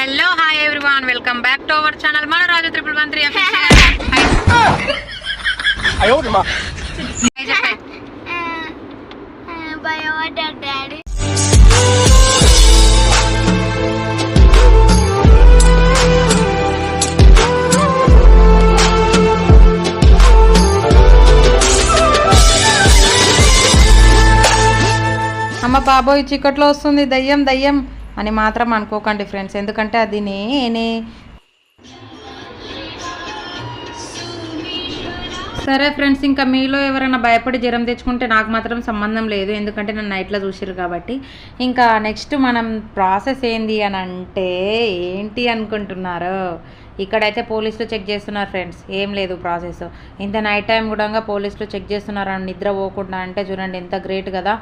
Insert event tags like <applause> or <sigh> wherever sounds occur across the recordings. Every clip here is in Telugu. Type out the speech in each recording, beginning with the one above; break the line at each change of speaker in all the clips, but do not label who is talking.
Hello hi everyone welcome back to our channel మన రాజు త్రిపుల్ వన్ త్రీ అమ్మ బాబోయ్ చీకట్లో వస్తుంది. దయ్యం దయ్యం. అని మాత్రం అనుకోకండి ఫ్రెండ్స్ ఎందుకంటే అది నేనే. సరే ఫ్రెండ్స్ ఇంకా మీలో ఎవరైనా భయపడి జ్వరం తెచ్చుకుంటే నాకు మాత్రం సంబంధం లేదు. ఎందుకంటే నన్ను నైట్లో చూసిరు కాబట్టి. ఇంకా నెక్స్ట్ మనం ప్రాసెస్ ఏంది అని అంటే ఏంటి అనుకుంటున్నారు. ఇక్కడైతే పోలీసులు చెక్ చేస్తున్నారు ఫ్రెండ్స్ ఏం లేదు ప్రాసెస్ ఇంత నైట్ టైం కూడా పోలీసులు చెక్ చేస్తున్నారు అని నిద్ర పోకుండా అంటే చూడండి ఎంత గ్రేట్ కదా.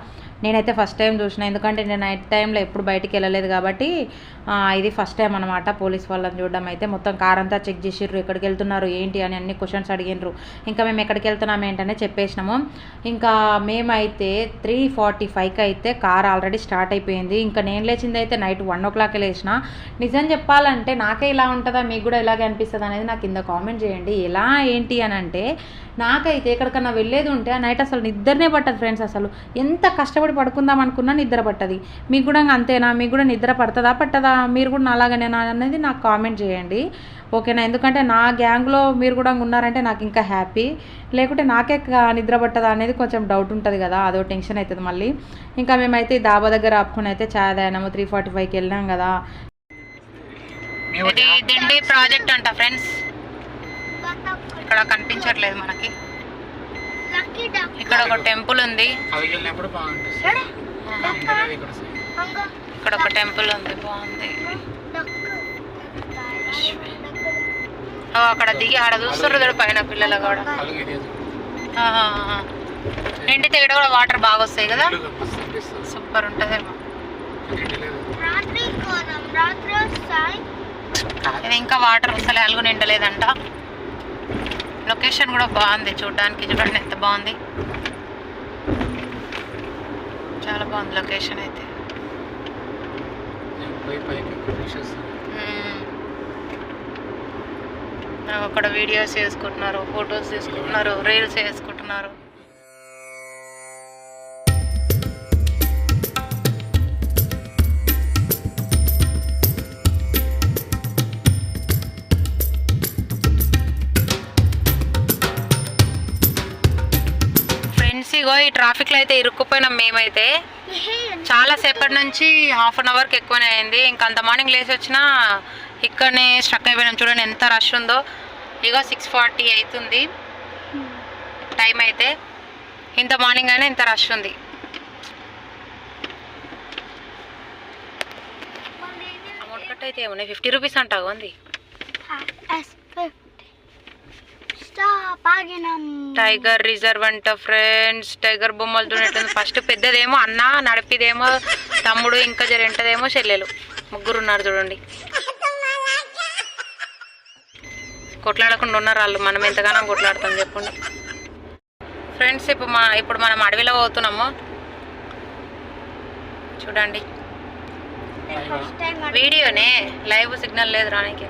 నేనైతే ఫస్ట్ టైం చూసిన. ఎందుకంటే నేను నైట్ టైంలో ఎప్పుడు బయటికి వెళ్ళలేదు కాబట్టి ఇది ఫస్ట్ టైం అనమాట పోలీస్ వాళ్ళని చూడడం అయితే మొత్తం కార్ అంతా చెక్ చేసిర్రు. ఎక్కడికి వెళ్తున్నారు ఏంటి అని అన్ని క్వశ్చన్స్ అడిగినారు ఇంకా మేము ఎక్కడికి వెళ్తున్నాం ఏంటనే చెప్పేసినాము. ఇంకా మేమైతే త్రీ ఫార్టీ ఫైవ్కి అయితే కార్ ఆల్రెడీ స్టార్ట్ అయిపోయింది. ఇంకా నేను లేచింది అయితే నైట్ వన్ ఓ క్లాక్ లేచిన నిజం చెప్పాలంటే నాకే ఇలా ఉంటుందా? మీకు కూడా ఇలాగే అనిపిస్తుంది అనేది నాకు కింద కామెంట్ చేయండి. ఎలా ఏంటి అని అంటే నాకైతే ఎక్కడికన్నా వెళ్ళేది ఉంటే ఆ నైట్ అసలు నిద్రనే పట్టదు ఫ్రెండ్స్ అసలు. ఎంత కష్టపడి పడుకుందాం అనుకున్నా నిద్ర పట్టది. మీకు కూడా అంతేనా? మీకు కూడా నిద్ర పడుతుందా? పట్టదా? మీరు కూడా అలాగనేనా అనేది నాకు కామెంట్ చేయండి. ఓకేనా? ఎందుకంటే నా గ్యాంగ్లో మీరు కూడా ఉన్నారంటే నాకు ఇంకా హ్యాపీ లేకుంటే నాకే నిద్ర పట్టదా అనేది కొంచెం డౌట్ ఉంటుంది కదా. అదో టెన్షన్ అవుతుంది మళ్ళీ. ఇంకా మేమైతే డాబా దగ్గర ఆపుకుని అయితే ఛాయ్ తాగినాము. త్రీ ఫార్టీ ఫైవ్కి వెళ్ళాం కదా. ప్రాజెక్ట్ అంట ఫ్రెండ్స్ ఇక్కడ కనిపించట్లేదు మనకి. ఇక్కడ ఒక టెంపుల్ ఉంది.
ఇక్కడ
ఒక టెంపుల్ ఉంది బాగుంది. అక్కడ దిగి ఆడ చూస్తారు చూడు పైన పిల్లలు కూడా. నిండితే ఇక్కడ కూడా వాటర్ బాగా వస్తాయి కదా. సూపర్ ఉంటుందేమో. ఇది ఇంకా వాటర్ అసలు అలుగు నిండలేదంట. లొకేషన్ కూడా బాగుంది చూడడానికి చూడండి ఎంత బాగుంది. చాలా బాగుంది లొకేషన్ అయితే. అక్కడ వీడియోస్ చేసుకుంటున్నారు ఫొటోస్ తీసుకుంటున్నారు రీల్స్ చేసుకుంటున్నారు ఇగో ఈ ట్రాఫిక్లో అయితే ఇరుక్కుపోయినాం మేమైతే. చాలా సేపటి నుంచి హాఫ్ అన్ అవర్కి ఎక్కువనే అయింది. ఇంకా అంత మార్నింగ్ లేచి వచ్చినా ఇక్కడనే స్ట్రక్ అయిపోయినాం. చూడండి ఎంత రష్ ఉందో. ఇగో సిక్స్ ఫార్టీ అవుతుంది టైం అయితే. ఇంత మార్నింగ్ అయినా ఇంత రష్ ఉంది. అమౌంట్ కట్ అయితే ఏమున్నాయి? ఫిఫ్టీ రూపీస్ అంట ఉంది
స్టాప్ ఆగినాం
టైగర్ రిజర్వ్ అంట ఫ్రెండ్స్. టైగర్ బొమ్మలు చూడట్టుంది ఫస్ట్ పెద్దదేమో అన్న నడిపిదేమో తమ్ముడు ఇంకా జరెంటదేమో చెల్లెలు. ముగ్గురు ఉన్నారు చూడండి. కొట్లాడకుండా ఉన్నారు వాళ్ళు. మనం ఎంతగానో కొట్లాడతాం చెప్పండి. ఫ్రెండ్స్ ఇప్పుడు మా ఇప్పుడు మనం అడవిలో పోతున్నాము. చూడండి. వీడియోనే లైవ్ సిగ్నల్ లేదు రానికి.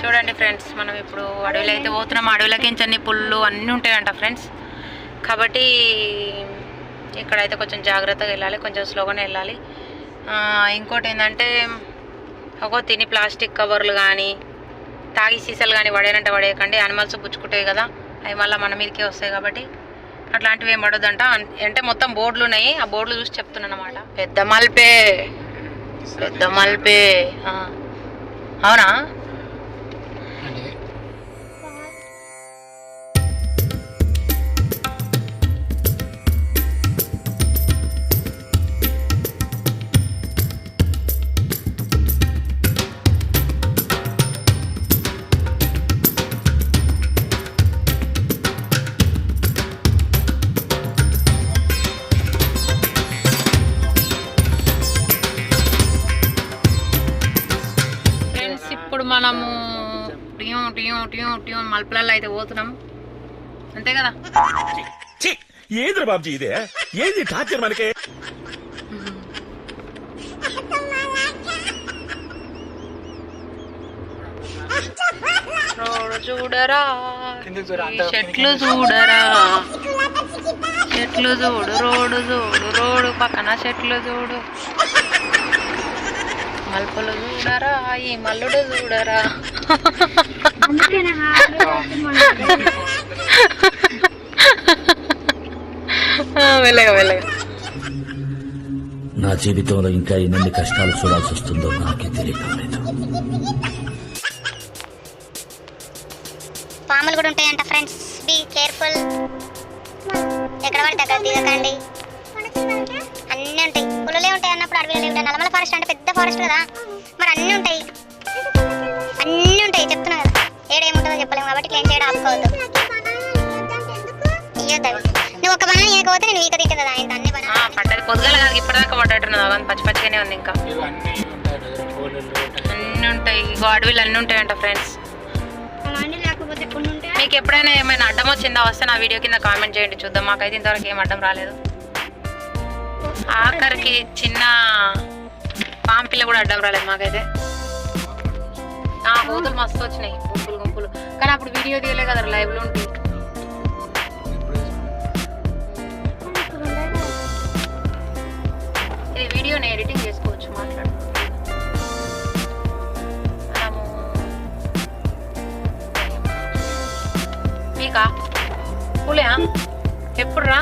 చూడండి ఫ్రెండ్స్ మనం ఇప్పుడు అడవిలో అయితే పోతున్నాం. అడవిలోకి అన్ని పుల్లు అన్నీ ఉంటాయంట ఫ్రెండ్స్. కాబట్టి ఇక్కడైతే కొంచెం జాగ్రత్తగా వెళ్ళాలి కొంచెం స్లోగానే వెళ్ళాలి. ఇంకోటి ఏంటంటే ఒక తిని ప్లాస్టిక్ కవర్లు కానీ తాగి సీసాలు కానీ పడేనంటే పడేయకండి. యానిమల్స్ పుచ్చుకుంటాయి కదా అవి మళ్ళీ మన మీదకే వస్తాయి కాబట్టి అట్లాంటివి ఏం పడొద్దంట. అంటే మొత్తం బోర్డులు ఉన్నాయి. ఆ బోర్డులు చూసి చెప్తున్నాను అనమాట పెద్ద మల్పే పెద్ద మల్పే. అవునా? మనము టీం టీం టీం టీం మలుపులలో అయితే పోతున్నాం. అంతే కదా?
ఏది బాబుజీ ఇదే? ఏది టార్చర్ మనకి?
చూడరా. చెట్లు చూడరా. చెట్లు చూడు రోడ్డు చూడు రోడ్డు పక్కన చెట్లు చూడు. మలుపులు చూడరా ఈ మల్లుడు చూడరా.
నా హార్ట్
వెళ్ళగా వెళ్ళగా.
నా జీవితంలో ఇంకా ఎన్ని కష్టాలు చూడాల్సి వస్తుందో నాకే తెలియటం లేదు
పాములు కూడా ఉంటాయంట ఫ్రెండ్స్ బీ కేర్ఫుల్ ఎక్కడ పడితే అక్కడ దిగకండి. పులులే ఉంటాయి అన్నప్పుడు అడవిలో ఉంటాయి. నల్లమల ఫారెస్ట్ అంటే పెద్ద ఫారెస్ట్ కదా. మరి అన్నీ ఉంటాయి. అన్నీ ఉంటాయి. చెప్తున్నా కదా. ఏడేముంటుందో చెప్పలేము కాబట్టి క్లీన్ చేయడం ఆపుకోవద్దు. ఇయ్యొద్దు. నువ్వు ఒక బనానా ఇవ్వకపోతే నేను ఈక తింటుంది కదా. ఆయన అన్ని
ఆ,
బనానా
పడ్డది పొద్దుగల కాదు ఇప్పటిదాకా పడ్డట్టున్నది అవంత. పచ్చి పచ్చిగానే ఉంది ఇంకా. అన్నీ ఉంటాయి. ఇగో అడవిలు అన్నీ ఉంటాయంట ఫ్రెండ్స్
అవన్నీ లేకపోతే కొన్ని ఉంటాయి
మీకు ఎప్పుడైనా ఏమైనా అడ్డం వచ్చిందా? వస్తే నా వీడియో కింద కామెంట్ చేయండి. చూద్దాం. మాకైతే ఇంతవరకు ఏం అడ్డం రాలేదు. ఆఖరికి చిన్న పాంపిల్ల కూడా అడ్డం రాలేదు మాకైతే. ఆ కోతులు మస్తు వచ్చినాయి. గుంపులు గుంపులు కానీ అప్పుడు వీడియో తీయలే కదా లైవ్లో ఉంటుంది ఇది వీడియోని ఎడిటింగ్ చేసుకోవచ్చు మాట్లాడు. మనము మీకా? పులే ఎప్పుడు రా?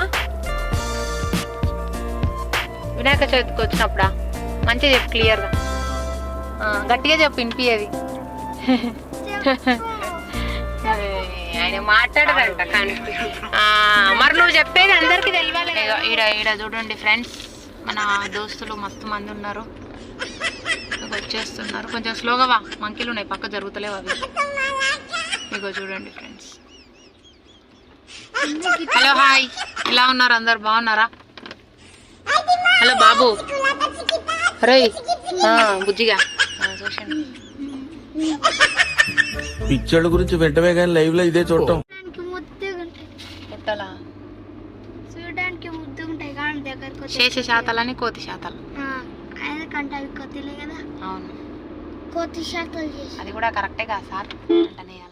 వినాయక చవితికి వచ్చినప్పుడా? మంచిగా చెప్పు క్లియర్గా. గట్టిగా చెప్పు వినిపించేది ఆయన మాట్లాడరంట కానీ. మరి నువ్వు చెప్పేది అందరికి తెలియాలి ఈడ ఈడ చూడండి ఫ్రెండ్స్ మన దోస్తులు మస్తు మంది ఉన్నారు. వచ్చేస్తున్నారు. కొంచెం స్లోగా వా మంకీలు ఉన్నాయి పక్క జరుగుతలేవు అవి. ఇగో చూడండి ఫ్రెండ్స్. Hello hi. ఎలా ఉన్నారు అందరు? బాగున్నారా? హలో బాబు. రే బుజ్జిగా. చూసండి
గురించి వెంటనే కానీ లైవ్లో ఇదే చూడటం.
ఎట్టలా
చూడడానికి ముద్దుగా ఉంటాయి కానీ దగ్గరకు వచ్చి-
శేష శాతాలని కోతి శాతాలు.
ఎందుకంటే అవి కదా.
అవును.
కొద్ది శాతాలు చేసి.
అది కూడా కరెక్టే కదా సార్. అంటనే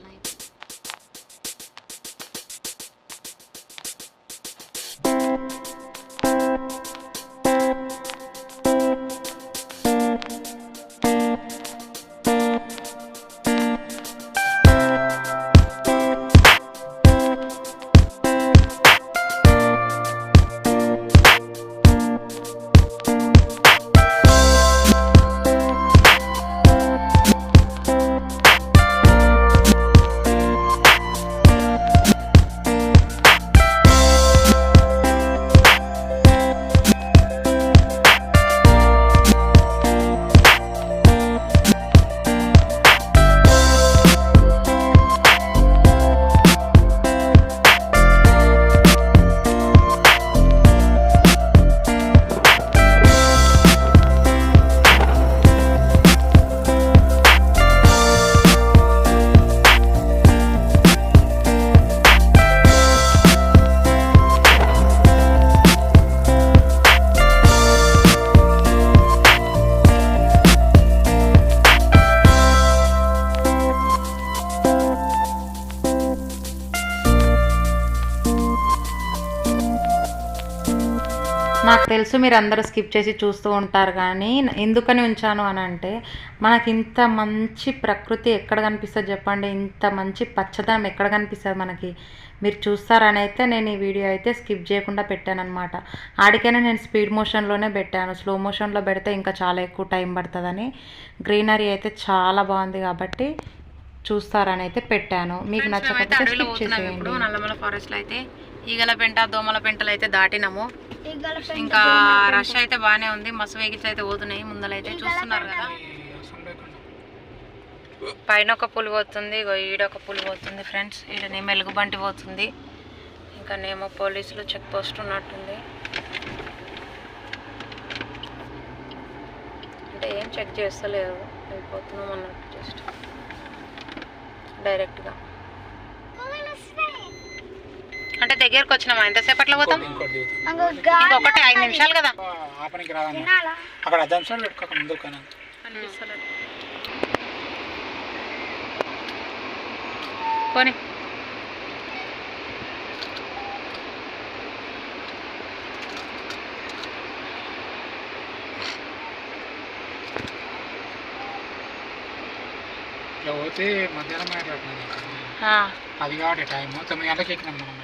తెలుసు మీరు అందరూ స్కిప్ చేసి చూస్తూ ఉంటారు కానీ ఎందుకని ఉంచాను అని అంటే మనకి ఇంత మంచి ప్రకృతి ఎక్కడ కనిపిస్తుంది చెప్పండి? ఇంత మంచి పచ్చదనం ఎక్కడ కనిపిస్తుంది మనకి? మీరు చూస్తారని అయితే నేను ఈ వీడియో అయితే స్కిప్ చేయకుండా పెట్టాను అనమాట ఆడికైనా నేను స్పీడ్ మోషన్లోనే పెట్టాను. స్లో మోషన్లో పెడితే ఇంకా చాలా ఎక్కువ టైం పడుతుందని. గ్రీనరీ అయితే చాలా బాగుంది కాబట్టి చూస్తారని అయితే పెట్టాను. మీకు నచ్చకపోతే స్కిప్ చేసేయండి. నల్లమల ఫారెస్ట్లో అయితే ఈగల పెంట దోమల పెంటలు అయితే దాటినాము ఇంకా రష్ అయితే బాగానే ఉంది మస్తు వెహికల్స్ అయితే పోతున్నాయి ముందలైతే చూస్తున్నారు కదా. పైన ఒక పులి పోతుంది ఈడ ఒక పులి పోతుంది ఫ్రెండ్స్ ఈడనే మెలుగుబంటి పోతుంది. ఇంకా నేమో పోలీసులు చెక్ పోస్ట్ ఉన్నట్టుంది. అంటే ఏం చెక్ చేస్తలేదు వెళ్ళిపోతున్నాం అన్నట్టు జస్ట్ డైరెక్ట్గా. అంటే దగ్గరకు వచ్చినామా? ఎంతసేపట్లో పోతాం? ఇంకొకటి ఐదు నిమిషాలు కదా?
అక్కడ
పోనీ.
ఇట్లా పోతే మధ్యాహ్నం మాట్లాడుతున్నాను
ఆ,
అది కాబట్టి టైం తొమ్మిది గంటలకు ఎక్కినాం మనం.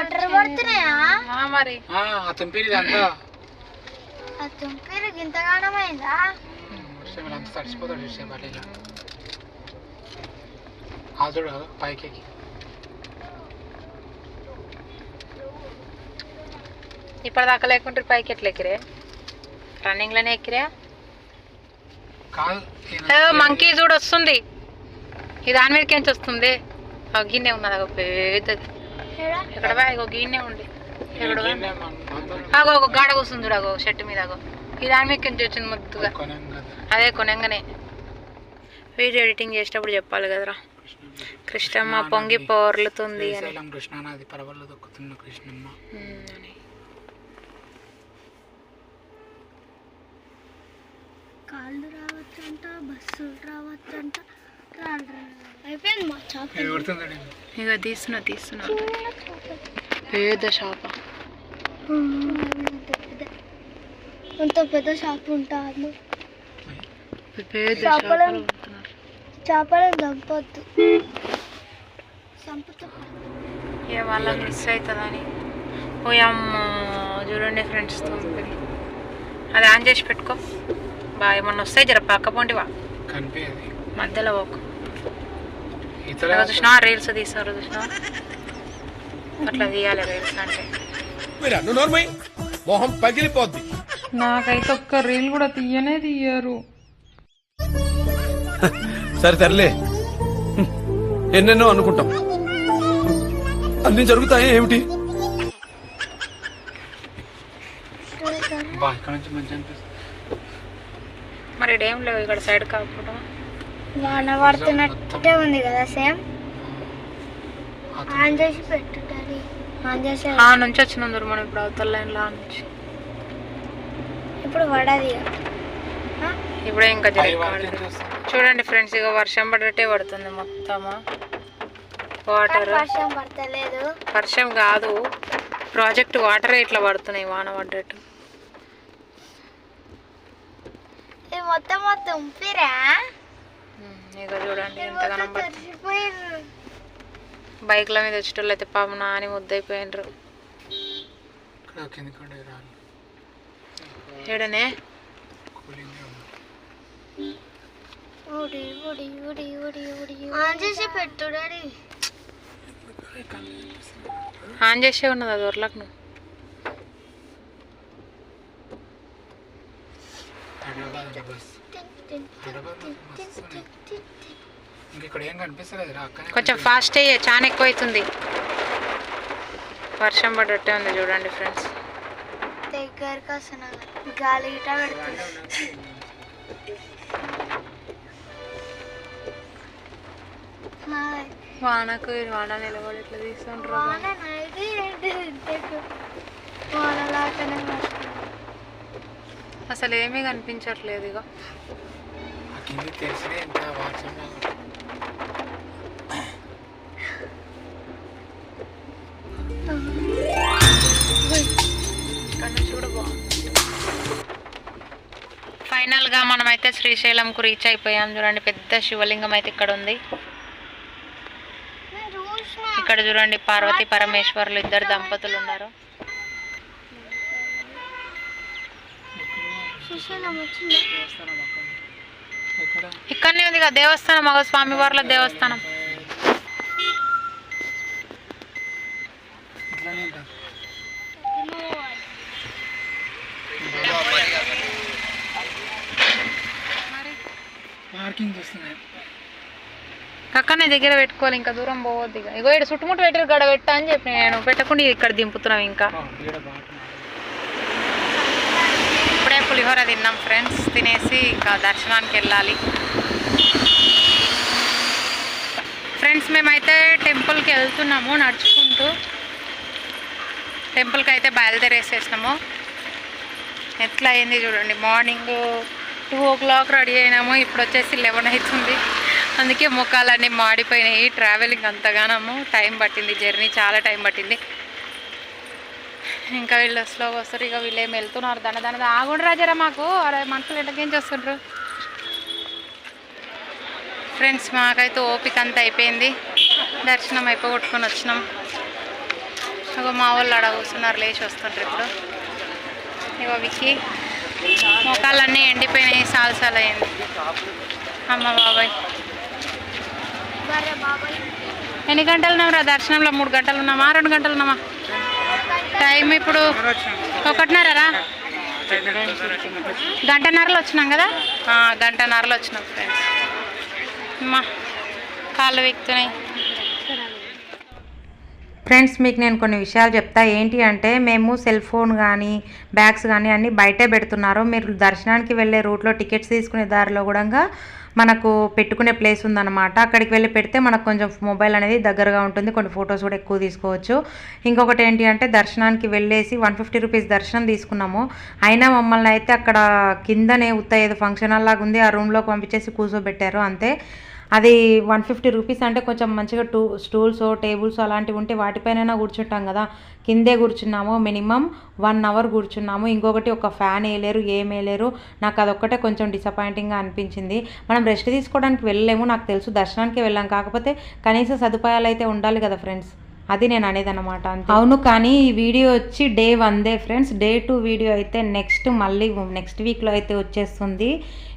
వాటర్ పడుతున్నాయా?
ఆ, మరి.
ఆ తుంపిడి అంతా
ఆ తుంపేరు
వర్షం ఇలా అంతా తడిసిపోతాడు చూసే పల్లెలో ఆ చూడు పైకి.
ఇప్పటిదాకా లేకుంటే పైకి ఎట్లా ఎక్కిరే? రన్నింగ్లోనే ఎక్కిరా? మంకీ చూడు వస్తుంది. ఇది దాని మీదకి వస్తుంది ఆ గిన్నె ఉన్నది అగో పెద్దది. ఎక్కడ? బా? ఇగో గిన్నె ఎక్కడ అగో ఒక గాడ కూర్చుంది అగో షర్ట్ మీద అగో ఈ దాని మీదకి నుంచి వచ్చింది ముద్దుగా.
కదా
అదే కొనంగానే. వీడియో ఎడిటింగ్ చేసేటప్పుడు చెప్పాలి కదరా. కృష్ణమ్మ పొంగి పోర్లుతుంది అని.
కృష్ణానది పరవళ్ళు దొక్కుతున్న కృష్ణమ్మ.
అని.
కాళ్ళు రావచ్చంట బస్సులు రావచ్చంట
ఇక తీస్తున్నా తీస్తున్నా. పెద్ద షాప.
అంత పెద్ద షాప్ ఉంటుంది
పెద్ద
చేపలు-
షాపలు అమ్ముతున్నారు.
చేపలను చంపొద్దు.
ఇక వాళ్ళకి మిస్ అవుతుందని ఓ అమ్మ చూడండి ఫ్రెండ్స్ తోపుని అది ఆన్ చేసి పెట్టుకో. బాగా ఏమన్నా వస్తాయి జర పక్క
కనిపించదు.
మధ్యలో పోకు. అలా చూసినా రీల్స్ తీస్తారు చూసినా అట్లా తీయాలి రీల్స్ అంటే.
మొహం పగిలిపోద్ది.
నాకైతే ఒక్క రీల్ కూడా తీయనే తీయరు. <laughs>
సరే తరలే ఎన్నెన్నో అనుకుంటాం. అన్ని జరుగుతాయి ఏమిటి?
మరి ఇడేం లేవు ఇక్కడ సైడ్ కాకుండా.
వాన పడుతున్నట్టే ఉంది కదా సేమ్ ఆన్ చేసి పెట్టు డాడీ. ఆన్ చేసి
ఆ నుంచి వచ్చినందరు మనం ఇప్పుడు అవతల లైన్లో నుంచి.
ఇప్పుడు పడది
ఇప్పుడే ఇంకా
పై
జరిగి
వరకు చూస్తాం.
చూడండి ఫ్రెండ్స్ ఇక వర్షం పడటే పడుతుంది మొత్తము. వాటర్
వర్షం పడతలేదు.
వర్షం కాదు. ప్రాజెక్ట్ వాటర్ ఇట్లా పడుతున్నాయి వాన పడ్డట్టు.
ఇది మొత్తం మొత్తం ఉంపిరా
ఇక చూడండి ఎంతగానో బైక్ల మీద వచ్చేటోళ్ళు అయితే పాపం నాని
రాలి
ఏడనే?
ఆన్ చేసి
ఉన్నది అది వరలకు నువ్వు
బస్ హైదరాబాద్ మస్తు ఉన్నాయి. ఇంక ఇక్కడ ఏం కనిపిస్తలేదు రా అక్కనే
కొంచెం ఫాస్ట్ అయ్యే చాలా ఎక్కువ అవుతుంది వర్షం పడ్డట్టే ఉంది చూడండి ఫ్రెండ్స్
దగ్గరకు వస్తున్నా. గాలి గిట పెడుతుంది.
వానకు వాన నిలబడి ఇట్లా తీసుకుంటారు
వానలాగానే.
అసలు ఏమీ కనిపించట్లేదు ఇక
కింది తెలిసినే ఇంత
ఫైనల్గా మనమైతే శ్రీశైలంకు రీచ్ అయిపోయాం. చూడండి పెద్ద శివలింగం అయితే ఇక్కడ ఉంది. ఇక్కడ చూడండి పార్వతి పరమేశ్వర్లు ఇద్దరు దంపతులు ఉన్నారు.
ఎక్కడ
ఇక్కడనే ఉంది కదా దేవస్థానం మగ స్వామి వార్ల దేవస్థానం. అక్కడనే దగ్గర పెట్టుకోవాలి ఇంకా దూరం పోవద్దు ఇక. ఇగో ఇక్కడ చుట్టుముట్టు పెట్టారు గడ పెట్టా అని చెప్పి నేను. పెట్టకుండా ఇక్కడ దింపుతున్నాం ఇంకా. ఇప్పుడే పులిహోర తిన్నాం ఫ్రెండ్స్ తినేసి ఇంకా దర్శనానికి వెళ్ళాలి. ఫ్రెండ్స్ మేమైతే టెంపుల్కి వెళ్తున్నాము నడుచుకుంటూ. టెంపుల్కి అయితే బయలుదేరేసేసినాము. ఎట్లా అయింది చూడండి morning two o'clock ready అయినాము. ఇప్పుడు వచ్చేసి లెవెన్ అవుతుంది. అందుకే ముఖాలన్నీ మాడిపోయినాయి ట్రావెలింగ్ అంతగానము టైం పట్టింది జర్నీ చాలా టైం పట్టింది. ఇంకా వీళ్ళు స్లోగా వస్తారు ఇక వీళ్ళు ఏమి వెళ్తున్నారు? దాని దాని ఆగుండ్రు రాజారా మాకు. అరే మనుషులు ఎంతకేం చేస్తుండ్రు? ఫ్రెండ్స్ మాకైతే ఓపిక అంతా అయిపోయింది. దర్శనం అయిపోగొట్టుకొని వచ్చినాం. ఇక మా వాళ్ళు ఆడ కూర్చున్నారు లేచి వస్తుండ్రు ఇప్పుడు. ఇగో వికి మొఖాలన్నీ ఎండిపోయినాయి సాల్సాలు అయింది. అమ్మ బాబాయ్. ఎన్ని గంటలు ఉన్నారా దర్శనంలో? మూడు గంటలు ఉన్నామా రెండు గంటలు ఉన్నామా టైం ఇప్పుడు ఒకటిన్నరరా? గంటన్నరలో వచ్చినాం కదా? గంటన్నరలో వచ్చినాం ఫ్రెండ్స్. అమ్మా కాళ్ళు వీక్తున్నాయి. ఫ్రెండ్స్ మీకు నేను కొన్ని విషయాలు చెప్తా. ఏంటి అంటే మేము సెల్ ఫోన్ కానీ బ్యాగ్స్ కానీ అన్నీ బయటే పెడుతున్నారు. మీరు దర్శనానికి వెళ్ళే రూట్లో టికెట్స్ తీసుకునే దారిలో కూడా మనకు పెట్టుకునే ప్లేస్ ఉందన్నమాట. అక్కడికి వెళ్ళి పెడితే మనకు కొంచెం మొబైల్ అనేది దగ్గరగా ఉంటుంది. కొన్ని ఫొటోస్ కూడా ఎక్కువ తీసుకోవచ్చు. ఇంకొకటి ఏంటి అంటే దర్శనానికి వెళ్ళేసి వన్ ఫిఫ్టీ రూపీస్ దర్శనం తీసుకున్నాము. అయినా మమ్మల్ని అయితే అక్కడ కిందనే ఉత్త ఏదో ఫంక్షన్ హాల్ లాగా ఉంది. ఆ రూమ్లోకి పంపించేసి కూర్చోబెట్టారు అంతే. అది వన్ ఫిఫ్టీ రూపీస్ అంటే కొంచెం మంచిగా టూ స్టూల్స్ టేబుల్స్ అలాంటివి ఉంటే వాటిపైన కూర్చుంటాం కదా. కిందే కూర్చున్నాము మినిమం వన్ అవర్ కూర్చున్నాము. ఇంకొకటి ఒక ఫ్యాన్ వేయలేరు ఏం వేయలేరు. నాకు అదొక్కటే కొంచెం డిసప్పాయింటింగ్గా అనిపించింది. మనం రెస్ట్ తీసుకోవడానికి వెళ్ళలేము నాకు తెలుసు దర్శనానికి వెళ్ళాం. కాకపోతే కనీస సదుపాయాలు అయితే ఉండాలి కదా ఫ్రెండ్స్ అది నేను అనేది అనమాట అవును కానీ ఈ వీడియో వచ్చి డే వన్దే ఫ్రెండ్స్ డే టూ వీడియో అయితే నెక్స్ట్ మళ్ళీ నెక్స్ట్ వీక్లో అయితే వచ్చేస్తుంది.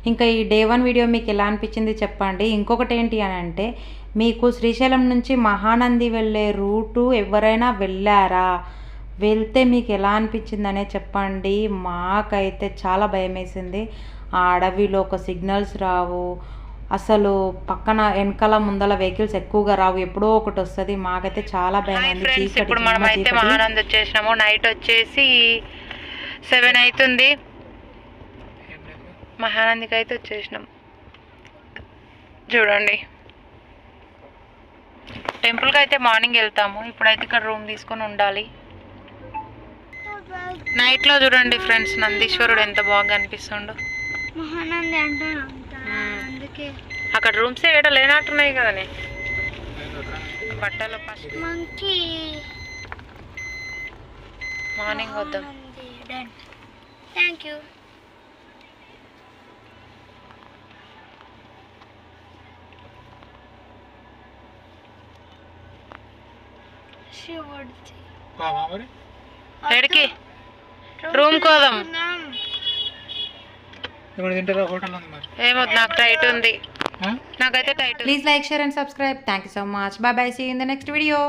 ఇంకా ఈ డే వన్ వీడియో మీకు ఎలా అనిపించింది చెప్పండి. ఇంకొకటి ఏంటి అని అంటే మీకు శ్రీశైలం నుంచి మహానంది వెళ్ళే రూటు ఎవరైనా వెళ్ళారా? వెళ్తే మీకు ఎలా అనిపించిందనే చెప్పండి. మాకైతే చాలా భయం వేసింది ఆ అడవిలో ఒక సిగ్నల్స్ రావు. అసలు పక్కన వెనకాల ముందల వెహికల్స్ ఎక్కువగా రావు. ఎప్పుడో ఒకటి వస్తుంది. మాకైతే చాలా భయం అయింది
ఇప్పుడు మనం అయితే. మహానంద్ వచ్చేసినాము. నైట్ వచ్చేసి సెవెన్ అవుతుంది. మహానందికి అయితే వచ్చేసినాం. చూడండి. టెంపుల్కి అయితే మార్నింగ్ వెళ్తాము. ఇప్పుడైతే ఇక్కడ రూమ్ తీసుకొని ఉండాలి. నైట్లో చూడండి ఫ్రెండ్స్ నందీశ్వరుడు ఎంత బాగా కనిపిస్తుండో.
మహానంది. అందుకే.
అక్కడ రూమ్స్ ఏడ లేనట్టున్నాయి కదనే. బట్టలు ఫస్ట్ మార్నింగ్ వద్దాం.
థ్యాంక్ యూ
టైట్ ఉంది. నాకైతే
please like share and subscribe. Thank you so much. Bye bye. See in the next video.